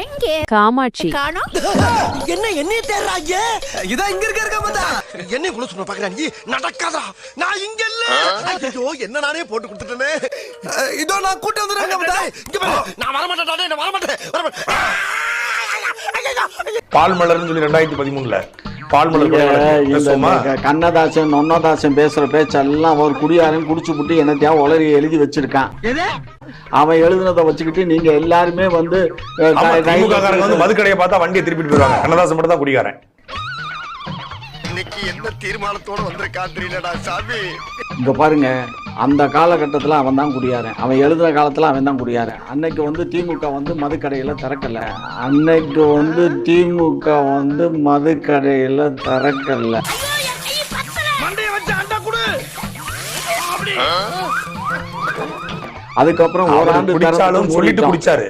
எங்கே? காமாட்சி. காணோம். என்ன என்னைய தேடுறாங்க? இதான் இங்க இருக்க இருக்க பார்த்தா என்னைய குள்ள சொன்ன பாக்குறா நீ? நடக்காதா? நான் இங்க இல்ல. ஐயோ என்ன நானே போட்டு கொடுத்துட்டேனே. இதோ நான் கூட்டி வந்துடுறேன் பார்த்தா இங்க பாரு. நான் வர மாட்டேன் நான் வர மாட்டேன் வர மாட்டேன் பால் மலர்னு சொல்லி ரெண்டாயிரத்தி பதிமூணுல. கண்ணதாசன் நொன்னதாசன் பேசுற பேச்செல்லாம் ஒரு குடியாரன் குடிச்சு புட்டு என்னத்தையா உளறி எழுதி வச்சிருக்கான். அவன் எழுதுனதை வச்சுக்கிட்டு நீங்க எல்லாருமே வந்து மதுக்கடையை பார்த்தா வண்டியை திருப்பிட்டு போயிருவாங்க கண்ணதாசன் மட்டும் தான் குடிக்காரன் இன்னைக்கு என்ன தீர்மானத்தோட வந்திருக்கான் தெரியலடா சாமி. இங்க பாருங்க அந்த காலகட்டத்துல அவன் தான் குடியாரன். அவன் எழுதுன காலத்துல அவன் தான் குடியாரன். அன்னைக்கு வந்து திமுக வந்து மதுக்கடையில திறக்கல. அன்னைக்கு வந்து திமுக வந்து மதுக்கடையில திறக்கல. மண்டைய வச்சு அண்டா குடு. அதுக்கப்புறம் ஓராண்டு சொல்லிட்டு. குடிச்சாரு.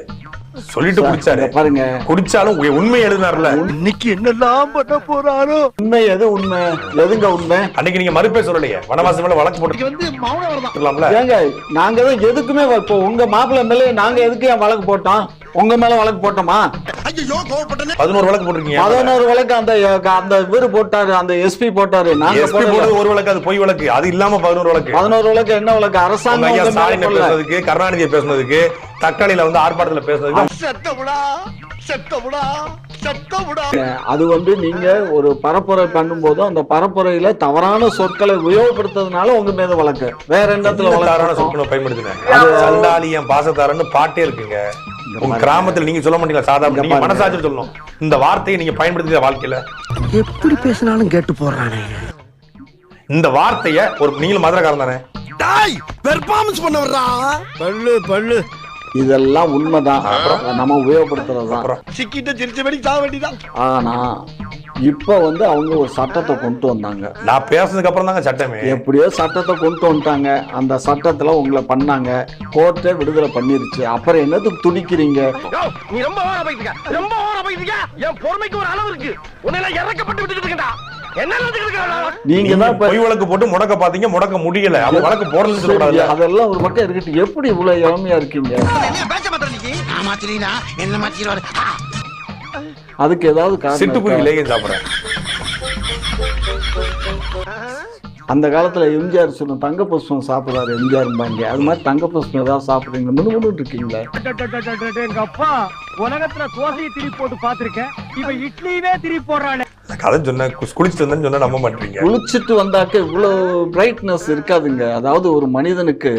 சொல்லிட்டு குடிச்சாரு. பாருங்க. குடிச்சாலும் உண்மை எழுதினார்ல. இன்னைக்கு என்னெல்லாம் பண்ண போறாரோ? உண்மை எது உண்மை? எதுங்க உண்மை? அன்னைக்கு நீங்க மறுப்பே சொல்லலையே. வனவாசி மேல வழக்கு போட்டு வந்து மௌனம் இருக்கலாம்ல. ஏங்க நாங்க தான் எதுக்குமே இப்போ உங்க மாப்பிள்ளை மேல நாங்க எதுக்கு ஏன் வழக்கு போட்டோம்? உங்க மேல வழக்கு போட்டோமா? ஐயோ கோவப்பட்டனே. பதினோரு வழக்கு போட்டிருக்கீங்க. பதினோரு வழக்கு அந்த அந்த இவரு போட்டாரு அந்த எஸ்பி போட்டாரு. நாங்க. போடுறது ஒரு வழக்கு அது பொய் வழக்கு. அது இல்லாம பதினோரு வழக்கு. பதினோரு வழக்கு என்ன வழக்கு? அரசாங்கம் கருணாநிதியை பேசுனதுக்கு தக்காளியில வந்து ஆர்ப்பாட்டத்துல செத்தமுடா அது வந்து நீங்க ஒரு பரப்புரை பண்ணும்போது அந்த பரப்புரையில தவறான சொற்களை உபயோகப்படுத்துறதுனால உங்க மீது வழக்கு. வேற எந்த இடத்துல தவறான சொற்களை பயன்படுத்தினேன் சண்டாளி என் பாசத்தாரன்னு பாட்டே இருக்குங்க. உங்க கிராமத்துல நீங்க சொல்ல மாட்டீங்களா? சாதாரண நீங்க. மனசாட்சி சொல்லணும். இந்த வார்த்தையை நீங்க பயன்படுத்திய வாழ்க்கையில. எப்படி பேசினாலும் கேட்டு போறானே இந்த வார்த்தைய ஒரு நீங்களும் மதுரக்காரன் தானே? டாய் பெர்ஃபார்மன்ஸ் பண்ண வர்றா பல்லு பல்லு. இதெல்லாம் உண்மைதான். நம்ம உபயோகப்படுத்துறதுதான். அப்புறம். சிக்கிட்ட சிரிச்சபடி சாக வேண்டிதான் ஆனா இப்ப வந்து அவங்க ஒரு சட்டத்தை கொண்டு வந்தாங்க. நான் பேசுனதுக்கு அப்புறம் தாங்க சட்டமே. எப்படியோ சட்டத்தை கொண்டு வந்துட்டாங்க. அந்த சட்டத்துல உங்களை பண்ணாங்க. கோர்ட்டே விடுதலை பண்ணிருச்சு. அப்புறம் என்னத்துக்கு துடிக்கிறீங்க? நீ ரொம்ப ஓர போயிட்டு ரொம்ப ஓர போயிட்டு என் பொறுமைக்கு ஒரு அளவு இருக்கு. உன்னை இறக்கப்பட்டு விட்டுட்டு இருக்கா நீங்க நீங்க தான் பொய் வழக்கு போட்டு முடக்க பாத்தீங்க முடக்க முடியல. அவ வழக்கு சரி, சொல்லக்கூடாது. அதெல்லாம் ஒரு பக்கம் இருக்கட்டும். எப்படி இவ்வளவு இளமையா இருக்கீங்க? அதுக்கு ஏதாவது காரணம் சிட்டுக்குருவி? லேகியம் சாப்பிடுறேன் அந்த காலத்துல எம்ஜிஆர் சொன்ன தங்க புஷ்பம் சாப்பிடுறாரு எம்ஜிஆர் அது மாதிரி தங்க புஷ்பம் ஏதாவது சாப்பிடுறீங்க முன்னு இருக்கீங்களே? எங்க அப்பா உலகத்துல தோசையை திருப்பி போட்டு பாத்திருக்கேன் இப்ப இட்லியவே திருப்பி போடுறானே நான் கதை சொன்னேன் குளிச்சுட்டு வந்தேன்னு சொன்னா நம்ப மாட்டீங்க. குளிச்சுட்டு வந்தாக்க இவ்வளவு பிரைட்னஸ் இருக்காதுங்க. அதாவது ஒரு மனிதனுக்கு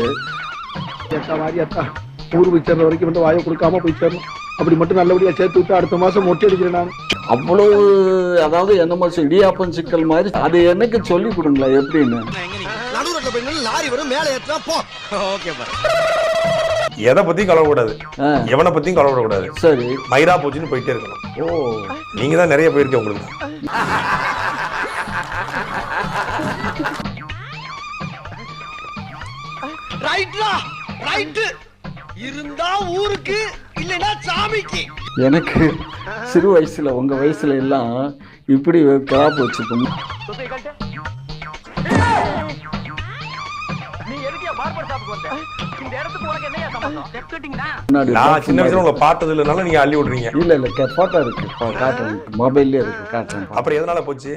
ஊர் போய் சேர்ற வரைக்கும் மட்டும் வாயை கொடுக்காம போய் சேரணும். அப்படி மட்டும் நல்லபடியா சேர்த்து விட்டு அடுத்த மாசம் மொட்டை அடிக்கிறேன் நான். அவ்வளவு அதாவது என்னமோ இடியாப்பம் சிக்கல் மாதிரி அது எனக்கு சொல்லி கொடுங்களேன் எப்படின்னு. நடுவுல லாரி வரும் மேலே ஏத்துனா போ. ஓகே எதை பத்தியும் கலவக்கூடாது எவனை பத்தியும் கலவக்கூடாது சரி. மயிரா போச்சுன்னு போயிட்டே இருக்கணும். ஓ. நீங்க தான் நிறைய போயிருக்கீங்க உங்களுக்கு. ரைட்லா ரைட் இருந்தா ஊருக்கு இல்லைன்னா சாமிக்கு. எனக்கு சிறு வயசுல உங்க வயசுல எல்லாம் இப்படி கிராப் வச்சுக்கோங்க நான் சின்ன வயசுல உங்களை பார்த்தது நீங்க அள்ளி விடுறீங்க. இல்ல இல்ல போட்டோ இருக்கு. காட்டுறேன். மொபைல்லே இருக்கு காட்டுறேன். அப்புறம் எதனால போச்சு?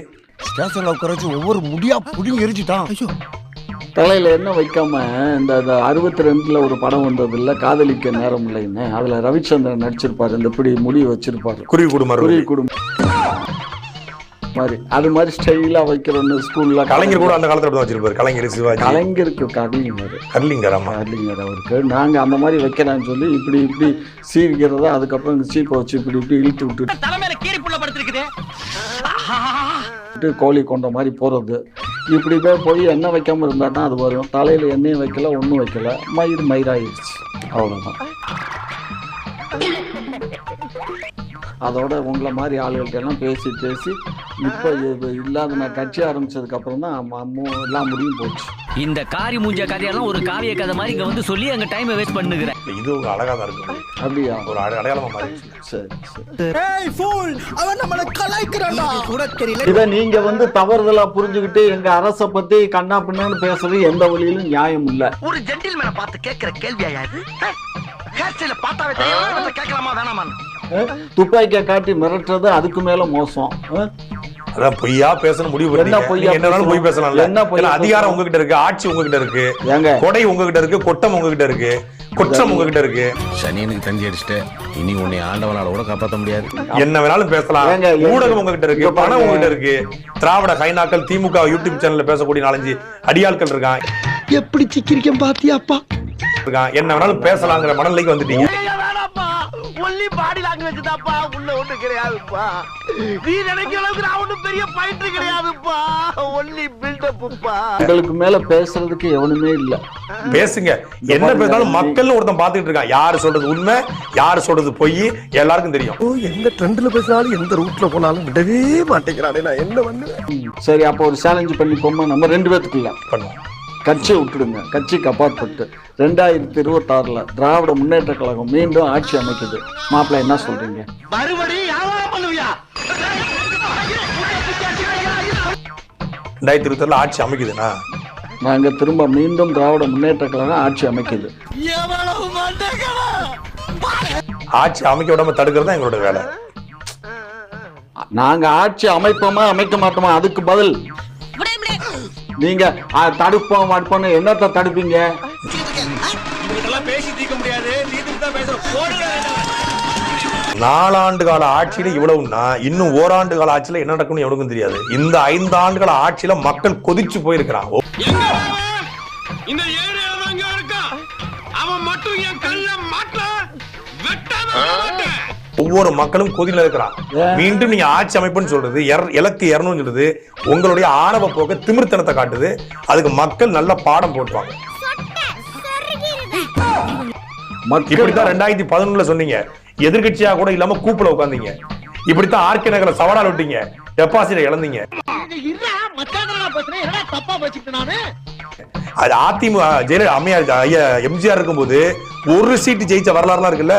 ஸ்டேஷன்ல உட்கார வச்சு ஒவ்வொரு முடியா புடிங்கி எரிச்சிட்டான் ஐயோ. தலையில என்ன வைக்காம இந்த அறுபத்தி ரெண்டுல ஒரு படம் வந்தது இல்ல காதலிக்க நேரம் இல்லைன்னு. அதுல ரவிச்சந்திரன் நடிச்சிருப்பாரு இந்த இப்படி முடி வச்சிருப்பாரு. குருவி குடும்பம் குருவி குடும்பம் மாதிரி அது மாதிரி ஸ்டைலா வைக்கிறோன்னு ஸ்கூல்ல கலைஞர் கூட அந்த காலத்துல அப்படி தான் வச்சிருப்பாரு. கலைஞர் சிவாஜி. கலைஞருக்கு கலைஞர் கர்லிங்கர் ஆமா. கலைஞர் அவருக்கு. நாங்க அந்த மாதிரி வைக்கலாம்னு சொல்லி இப்படி இப்படி சீவிக்கிறதா அதுக்கப்புறம் இந்த சீப்பை வச்சு இப்படி இப்படி இழுத்து விட்டுட்டு தலைமையில கீரி புள்ள படுத்திருக்குது. கோழி கொண்ட மாதிரி போறது. இப்படி போய் போய் எண்ணெய் வைக்காம இருந்தா தான் அது வரும். தலையில எண்ணெயும் வைக்கல ஒன்றும் வைக்கல. மயிர் மயிராயிருச்சு. அவ்வளவுதான். அதோட உங்களை மாதிரி ஆளுகள்ட்ட எல்லாம் பேசி பேசி இப்போ இது இல்லாத நான் கட்சி ஆரம்பிச்சதுக்கு அப்புறம் தான் எல்லாம் முடியும் போச்சு. இந்த காரி மூஞ்ச கதையெல்லாம் ஒரு காவிய கதை மாதிரி இங்க வந்து சொல்லி அங்க டைமை வேஸ்ட் பண்ணுகிறேன். இது உங்க அழகா தான் இருக்கு. அப்படியா? ஒரு அட- அடையாளமா மாறிடுச்சு சரி சரி. ஏய் ஃபூல் அவன் நம்மள கலாய்க்கிறான்டா. கூட தெரியல இதை நீங்க வந்து தவறுதலா புரிஞ்சுக்கிட்டு எங்க அரசை பத்தி கண்ணா பின்னான்னு பேசுறது எந்த வழியிலும் நியாயம் இல்ல. ஒரு ஜென்டில்மேனை பார்த்து கேட்கிற கேள்வியா இது? ஹேர் ஸ்டைல பார்த்தாவே தெரியும். கேட்கலாமா? வேணாமா துப்பாக்கியை காட்டி மிரட்டுறது அதுக்கு மேல மோசம். அதான் பொய்யா பேசணும் முடிவு என்ன பொய்யா என்ன வேணாலும் பொய்? பேசலாம்ல. என்ன ஏன்னா அதிகாரம்? உங்ககிட்ட இருக்கு ஆட்சி உங்ககிட்ட இருக்கு ஏங்க? கொடை உங்ககிட்ட இருக்கு கொட்டம் உங்ககிட்ட இருக்கு குற்றம் உங்ககிட்ட இருக்கு. சனியனுக்கு தந்தி அடிச்சுட்டு இனி உன்னை ஆண்டவனால கூட காப்பாற்ற முடியாது. என்ன வேணாலும் பேசலாம். ஊடகம் உங்ககிட்ட இருக்கு. பணம் உங்ககிட்ட இருக்கு. திராவிட கைநாக்கள் திமுக யூடியூப் சேனல்ல பேசக்கூடிய நாலஞ்சு அடியாட்கள் இருக்கான் எப்படி சிக்கிரிக்கம் பாத்தியாப்பா என்ன வேணாலும் பேசலாங்கிற மனநிலைக்கு வந்துட்டீங்க. வேணாப்பா ஒன்லி பாடி லாங்குவேஜ் தான்ப்பா. உள்ள ஒண்ணு கிடையாதுப்பா. நீ நினைக்கிற அளவுக்கு நான் ஒண்ணும் பெரிய பாயிண்ட் கிடையாதுப்பா. ஒன்லி பில்டப்புப்பா உங்களுக்கு மேல பேசுறதுக்கு எவனுமே இல்ல. பேசுங்க. என்ன. பேசினாலும் மக்கள்னு ஒருத்தன் பாத்துக்கிட்டு இருக்கான். யாரு சொல்றது உண்மை யாரு சொல்றது பொய் எல்லாருக்கும் தெரியும். ஓ எந்த ட்ரெண்ட்ல பேசினாலும் எந்த ரூட்ல போனாலும் விடவே மாட்டேங்கிறானே நான் என்ன பண்ணுவேன்? ம், சரி அப்போ ஒரு சேலஞ்ச் பண்ணிப்போமா நம்ம ரெண்டு பேத்துக்குள்ள. பண்ணுவோம். கட்சியை விட்டுடுங்க. கட்சிக்கு அப்பாற்பட்டு. ரெண்டாயிரத்தி இருபத்தாறுல திராவிட முன்னேற்ற கழகம் மீண்டும் ஆட்சி அமைக்குது. மாப்பிள்ளை என்ன சொல்றீங்க? ரெண்டாயிரத்தி இருபத்தி ஆட்சி அமைக்குதுன்னா நாங்க திரும்ப மீண்டும் திராவிட முன்னேற்ற கழகம் ஆட்சி அமைக்குது. ஆட்சி அமைக்க விடாம தடுக்கிறது தான் எங்களோட வேலை. நாங்க ஆட்சி அமைப்போமா அமைக்க மாட்டோமா? அதுக்கு பதில். நீங்க தடுப்போம் அடுப்போம் என்னத்த தடுப்பீங்க? நாலாண்டு கால ஆட்சியில இவ்வளவுன்னா இன்னும் ஓராண்டு கால ஆட்சியில என்ன நடக்கும்னு எவனுக்கும் தெரியாது. இந்த ஐந்து ஆண்டுகால ஆட்சியில மக்கள் கொதிச்சு போயிருக்கிறான். இந்த இருக்கா அவன் மட்டும் என் கல்ல மாட்ட வெட்டாம ஒவ்வொரு மக்களும் கொதில இருக்கிறான். மீண்டும் நீங்க ஆட்சி அமைப்புன்னு சொல்றது இலக்கு இரணும்னு சொல்றது உங்களுடைய ஆணவ போக்க திமிர்த்தனத்தை காட்டுது. அதுக்கு மக்கள் நல்ல பாடம் போட்டுவாங்க இப்படித்தான் ரெண்டாயிரத்தி பதினொன்னுல சொன்னீங்க. எதிர்க்கட்சியா கூட இல்லாம கூப்புல உட்காந்தீங்க இப்படித்தான் ஆர்கே நகர சவாலால் விட்டீங்க. டெபாசிட் இழந்தீங்க. அது அதிமுக ஜெயலலிதா அம்மையார் ஐயா எம்ஜிஆர் இருக்கும்போது ஒரு சீட்டு ஜெயிச்ச வரலாறுலாம் இருக்குல்ல?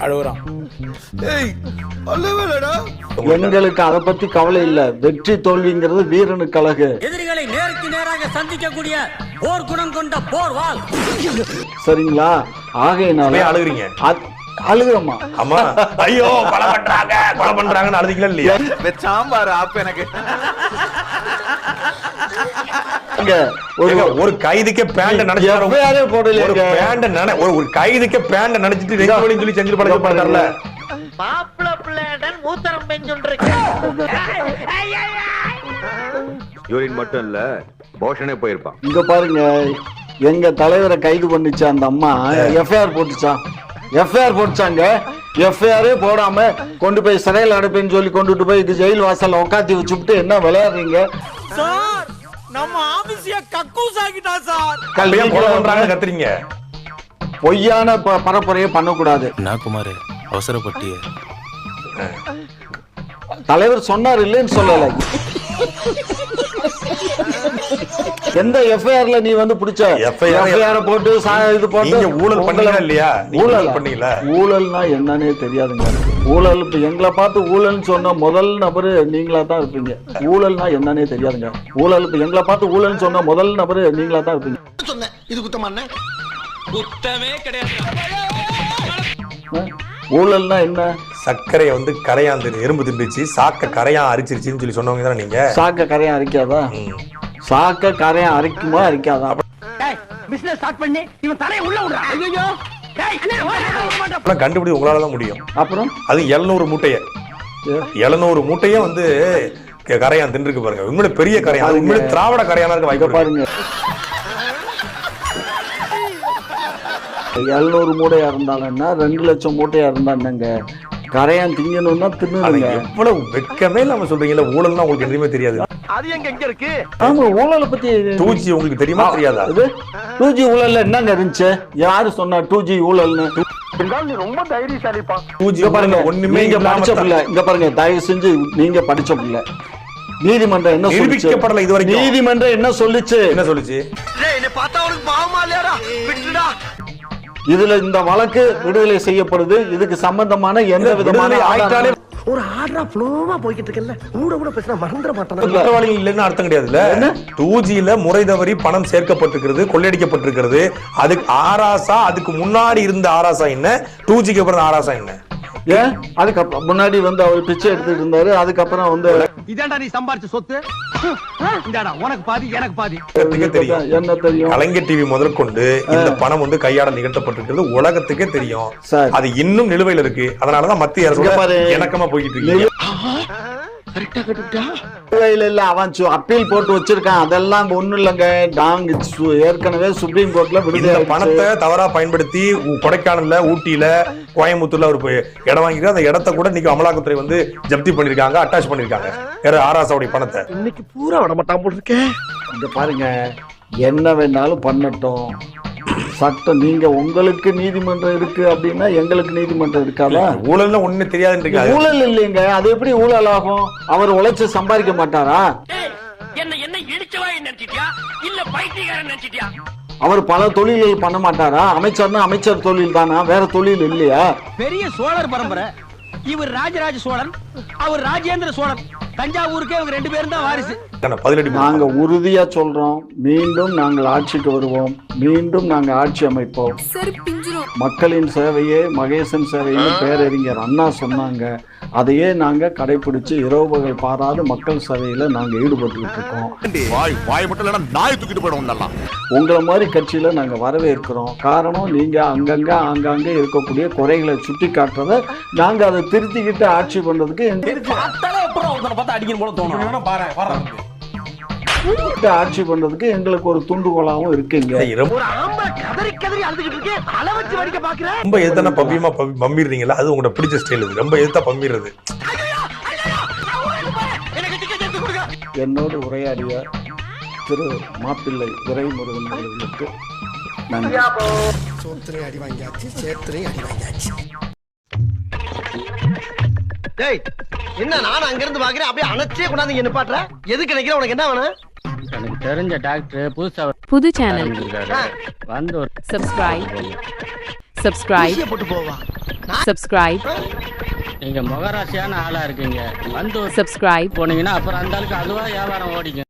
அழுகுறான். எங்களுக்கு அதை பத்தி கவலை இல்ல. வெற்றி தோல்விங்கிறது வீரனுக்கு அழகு. எதிரிகளை நேருக்கு நேராக சந்திக்கக்கூடிய போர் குணம் கொண்ட போர் வாள் சரிங்களா? ஆகையினால அழுகுறீங்க. அது- அழுகுறோமா ஆமா ஐயோ கொலை பண்றாங்க கொலை பண்றாங்கன்னு அழுதிங்களா இல்லையா? சாம்பார் ஆப் எனக்கு. ஒரு கைதுக்கே பேண்ட ஏ போடலையேங்க. ஒரு பேண்ட நன ஒரு கைதுக்கே பேண்ட நினைச்சிட்டு ரெண்டு வழின்னு சொல்லி செஞ்சு பழக்க பண்ணார்ல மாப்பிள பிள்ளைடன் மூத்தரம் யூரின் மட்டும் இல்ல போஷனே போயிருப்பான். இங்க பாருங்க எங்க தலைவரை கைது பண்ணுச்சு அந்த அம்மா எஃப்ஐஆர் போட்டுச்சான் எஃப்ஐஆர் போட்டுச்சாங்க. எஃப்ஐஆரே போடாம கொண்டு போய் சிறையில் அடைப்பேன்னு சொல்லி கொண்டுட்டு போய் இது ஜெயில் வாசல்ல உட்காத்தி வச்சுட்டு என்ன விளையாடுறீங்க? நம்ம ஆபீஸிய கக்கூஸ் ஆகிட்டா சார். ஏன் கொலை பண்றாங்கன்னு கத்துறீங்க. பொய்யான ப- பரப்புரையை பண்ணக்கூடாது. நான் குமார் அவசரப்பட்டிய. தலைவர் சொன்னார் இல்லைன்னு சொல்லல. எந்த எஃப்ஐஆர்ல நீ வந்து பிடிச்ச? எஃப்ஐஆர் போட்டு சா- இது போட்டு நீங்க ஊழல் பண்ணீங்களா இல்லையா? ஊழல்? பண்ணீங்களா? ஊழல்னா என்னன்னே தெரியாதுங்க. ஊழல் இப்ப எங்களை பார்த்து ஊழல்னு சொன்ன முதல் நபரு நீங்களா தான் இருப்பீங்க. ஊழல்னா என்னன்னே தெரியாதுங்க. ஊழல் இப்ப எங்களை பார்த்து ஊழல்னு சொன்ன முதல் நபரு நீங்களா தான் இருப்பீங்க. சொன்னேன். இது குத்தமான குத்தமே கிடையாது? ஊழல்னா என்ன? சர்க்கரையை வந்து கரையாந்து எறும்பு திண்டுச்சு சாக்க கரையான் அரிச்சிருச்சுன்னு சொல்லி சொன்னவங்க தானே நீங்க? சாக்க கரையான் அரிக்காதா. சாக்க கரையான் அரிக்குமா அரிக்காதா? பிசினஸ் ஸ்டார்ட் பண்ணி இவன் தலைய உள்ள விடுறா. ஐயோ கண்டுபிடி உங்களால தான் முடியும். அப்புறம்? அது எழுநூறு மூட்டைய. எழுநூறு மூட்டைய வந்து கரையான் தின்றுக்கு பாருங்க. உண்மையில பெரிய கரையான். அது உண்மையில திராவிட கரையானா இருக்க வாய்ப்பு. பாருங்க. எழுநூறு மூட்டையா இருந்தாலும்னா ரெண்டு லட்சம் மூட்டையா இருந்தாங்க கரையான் திங்கணும்னா தின்னுடுங்க. எவ்வளவு வெட்கமே இல்லாம சொல்றீங்கல்ல ஊழல்னா உங்களுக்கு எதுவுமே தெரியாது. அது எங்க எங்க இருக்கு? ஆமா ஊழலை பத்தி டூஜி உங்களுக்கு தெரியுமா தெரியாதா? இது டூ ஜி ஊழல்ல என்னங்க இருந்துச்சு? யாரு சொன்னா டூ ஜி ஊழல்னு நீ ரொம்ப தைரியசாலிப்பா. டூஜி இங்க பாருங்க ஒண்ணுமே நீங்க இல்லாம படிச்ச பிள்ளை இங்க பாருங்க தயவு செஞ்சு நீங்க படிச்ச பிள்ளை. நீதிமன்றம் என்ன சொல்லுச்சு? நிரூபிக்கப்படல. நீதிமன்றம் என்ன சொல்லுச்சு? என்ன சொல்லுச்சு? இதுல இந்த வழக்கு விடுதலை செய்யப்படுது. இதுக்கு சம்பந்தமான எந்த விதமான ஆயிட்டாலே ஒரு ஆர்டரா ஃப்ளோவா போய்கிட்டு இருக்கல ஊட ஊட பேசினா மறந்துட மாட்டானா? குற்றவாளிகள் இல்லைன்னு அர்த்தம் கிடையாதுல்ல டூ ஜில முறை தவறி பணம் சேர்க்கப்பட்டிருக்கிறது கொள்ளையடிக்கப்பட்டிருக்கிறது அதுக்கு ஆராசா அதுக்கு முன்னாடி இருந்த ஆராசா என்ன? டூ ஜிக்கு அப்புறம் ஆராசா என்ன? ஏன் அதுக்கப்புறம் முன்னாடி வந்து அவர் பிச்சை எடுத்துட்டு இருந்தாரு அதுக்கப்புறம் வந்து இதாண்டா நீ சம்பாரிச்ச சொத்து. இந்தாடா உனக்கு பாதி எனக்கு பாதி. உலகத்துக்கே தெரியும். என்ன தெரியும்? கலைஞர் டிவி முதற்கொண்டு இந்த பணம் வந்து கையாட நிகழ்த்தப்பட்டிருக்கிறது. உலகத்துக்கே தெரியும். சார். அது இன்னும் நிலுவையில் இருக்கு. அதனாலதான் மத்திய. அரசு இணக்கமா போய்கிட்டு இருக்கு இல்ல இல்ல அவன் சு- அப்பீல் போட்டு வச்சிருக்கான். அதெல்லாம் ஒண்ணும் இல்லைங்க. நாங்க சு- ஏற்கனவே சுப்ரீம் கோர்ட்ல இந்த விடுதலை பணத்தை தவறா பயன்படுத்தி கொடைக்கானல்ல ஊட்டியில கோயம்புத்தூர்ல ஒரு போய் இடம் வாங்கிட்டு அந்த இடத்த கூட இன்னைக்கு அமலாக்கத்துறை வந்து ஜப்தி பண்ணிருக்காங்க அட்டாச் பண்ணிருக்காங்க யாரு ஆராசாவுடைய பணத்தை. இன்னைக்கு பூரா விட மாட்டான் இருக்கே. இங்க பாருங்க என்ன வேணாலும் பண்ணட்டும். சட்டம் நீங்க உங்களுக்கு நீதிமன்றம் இருக்கு அப்படின்னா எங்களுக்கு நீதிமன்றம் இருக்காதா? ஊழல்ல ஒண்ணு தெரியாதுன்றீங்க. ஊழல் இல்லைங்க. அது எப்படி ஊழல் ஆகும் அவர் உழைச்சு சம்பாதிக்க மாட்டாரா? என்ன என்ன இடிச்சவா நினைச்சிட்டியா? இல்ல பைத்தியக்காரன் நினைச்சிட்டியா? அவர் பல தொழில்கள் பண்ண மாட்டாரா? அமைச்சர்னா அமைச்சர் தொழில் தானா? வேற தொழில் இல்லையா? பெரிய சோழர் பரம்பரை. இவர் ராஜராஜ சோழன் அவர் ராஜேந்திர சோழன். தஞ்சாவூருக்கே இவங்க ரெண்டு பேரும் தான் வாரிசு. பதிலடி நாங்க உறுதியா சொல்றோம். மீண்டும் நாங்கள் ஆட்சிக்கு வருவோம். மீண்டும் நாங்க ஆட்சி அமைப்போம். மக்களின் சேவையே மகேசன் சேவைன்னு பேரறிஞர் அண்ணா சொன்னாங்க. அதையே நாங்க கடைபிடிச்சு இரவு பகல் பாராது மக்கள் சேவையில நாங்க ஈடுபட்டுக்கிட்டு இருக்கோம். வாய் வாய் மட்டும் இல்லைன்னா நாய் தூக்கிட்டு போயிடும் நல்லா உங்களை மாதிரி கட்சியில நாங்க வரவேற்கிறோம். காரணம் நீங்க அங்கங்க ஆங்காங்க இருக்கக்கூடிய குறைகளை சுட்டி காட்டுறத நாங்க அதை திருத்திக்கிட்டு ஆட்சி எங்களுக்கு ஒரு துண்டுகோலாவும் இருக்குங்க ரொம்ப ஒரு ஆம்பளை கதறி கதறி அழுதுகிட்டு இருக்கே அள வச்சு வடிக்க பாக்குறேன் ரொம்ப எதுனா பவ்யமா பவி- பம்பிடுறீங்களா அது உங்களோட பிடிச்ச ஸ்டைல் இது. ரொம்ப எதுத்தா பம்பிடுறது என்னோடு உரையாடிய திரு மாப்பிள்ளை துரைமுருகன் அவர்களுக்கு நன்றி. சோத்திரை அடி வாங்கியாச்சு சேத்திரை அடி வாங்கியாச்சு. டேய் என்ன நான் அங்க இருந்து பாக்குறேன் அப்படியே அணைச்சே கொண்டாந்து இங்க நிப்பாட்டுற? எதுக்கு நினைக்கிற? உனக்கு என்ன வேணும்? தெரிஞ்ச டாக்டர் புதுசா புது சேனல். வந்து ஒரு சப்ஸ்கிரைப் சப்ஸ்கிரைப் போட்டு போவா. சப்ஸ்கிரைப் நீங்க முகராசியான ஆளா இருக்கீங்க. வந்து ஒரு சப்ஸ்கிரைப் போனீங்கன்னா அப்புறம் அந்த ஆளுக்கு அதுவா வியாபாரம் ஓடிக்கும்.